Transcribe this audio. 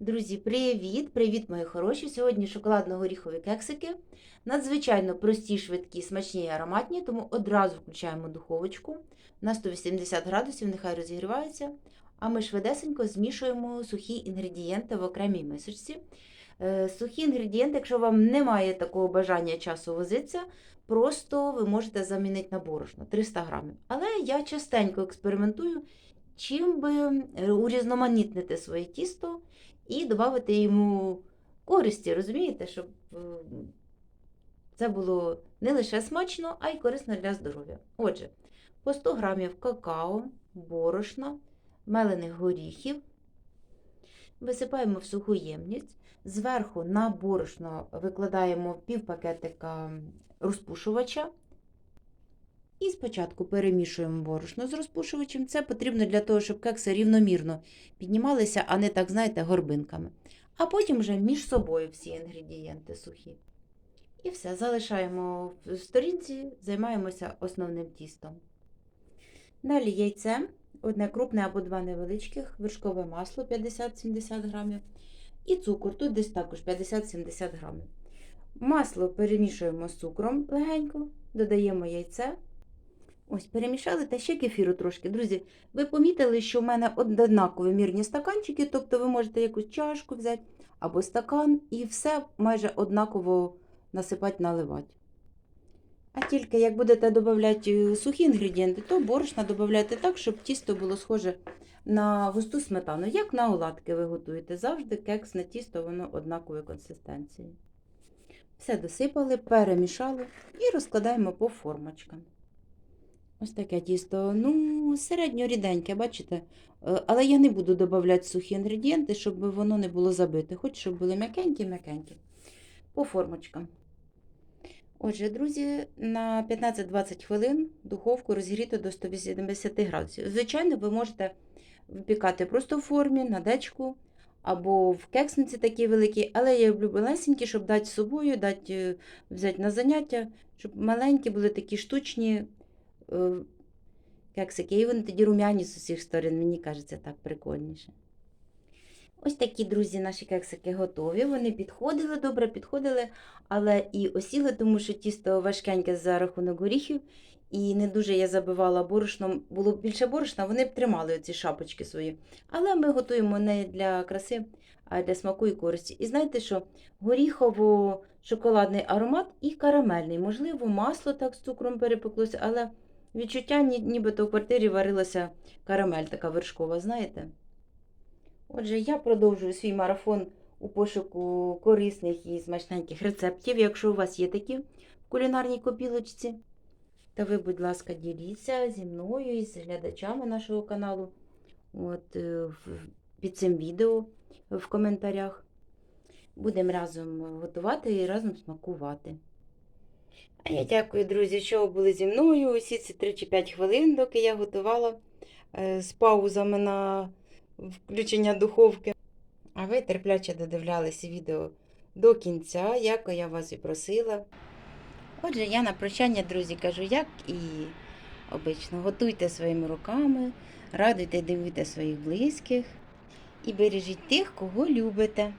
Друзі, привіт! Привіт, мої хороші! Сьогодні шоколадно-горіхові кексики. Надзвичайно прості, швидкі, смачні і ароматні, тому одразу включаємо духовочку на 180 градусів, нехай розігрівається. А ми швидесенько змішуємо сухі інгредієнти в окремій мисочці. Е, Сухі інгредієнти, якщо вам немає такого бажання часу возитися, просто ви можете замінити на борошно 300 грамів. Але я частенько експериментую, чим би е, урізноманітнити своє тісто і додати йому користі, розумієте, щоб е, це було не лише смачно, а й корисно для здоров'я. Отже, по 100 грамів какао, борошна, мелених горіхів висипаємо в суху ємність. Зверху на борошно викладаємо пів пакетика розпушувача. І спочатку перемішуємо борошно з розпушувачем. Це потрібно для того, щоб кекси рівномірно піднімалися, а не так, знаєте, горбинками. А потім вже між собою всі інгредієнти сухі. І все, залишаємо в сторінці, займаємося основним тістом. Далі яйце, одне крупне або два невеличких, вершкове масло 50-70 грамів. І цукор, тут десь також 50-70 грамів. Масло перемішуємо з цукром легенько, додаємо яйце. Ось, перемішали та ще кефіру трошки. Друзі, ви помітили, що в мене однакові мірні стаканчики, тобто ви можете якусь чашку взяти або стакан, і все майже однаково насипати, наливати. А тільки як будете додавати сухі інгредієнти, то борошна додавайте так, щоб тісто було схоже на густу сметану. Як на оладки ви готуєте. Завжди кекс на тісто, воно однакової консистенції. Все досипали, перемішали і розкладаємо по формочкам. Ось таке тісто, ну, середньо бачите? Е, Але я не буду додавати сухі інгредієнти, щоб воно не було забите. Хоч щоб були м'якенькі-м'якенькі. По формочкам. Отже, друзі, на 15-20 хвилин духовку розігріти до 180 градусів. Звичайно, ви можете випікати просто в формі, на дечку або в кексниці такі великі, але я люблю малесенькі, щоб дати з собою, дати, е, взяти на заняття, щоб маленькі були такі штучні кексики. І вони тоді рум'яні з усіх сторон, мені кажеться, так прикольніше. Ось такі, друзі, наші кексики готові. Вони підходили, добре підходили, але і осіли, тому що тісто важкеньке за рахунок горіхів. І не дуже я забивала борошном, було б більше борошна, вони б тримали оці шапочки свої. Але ми готуємо не для краси, а для смаку і користі. І знаєте що? Горіхово-шоколадний аромат і карамельний. Можливо, масло так з цукром перепеклося, але відчуття нібито в квартирі варилася карамель така вершкова, знаєте? Отже, я продовжую свій марафон у пошуку корисних і смачненьких рецептів, якщо у вас є такі в кулінарній копілочці. Та ви, будь ласка, діліться зі мною і з глядачами нашого каналу от, е, під цим відео в коментарях. Будемо разом готувати і разом смакувати. А я дякую, друзі, що ви були зі мною усі ці 3 чи 5 хвилин, доки я готувала е, з паузами на включення духовки. А ви терпляче додивлялися відео до кінця, як я вас і просила. Отже, я на прощання, друзі, кажу, як і обично, готуйте своїми руками, радуйте, дивуйте своїх близьких і бережіть тих, кого любите.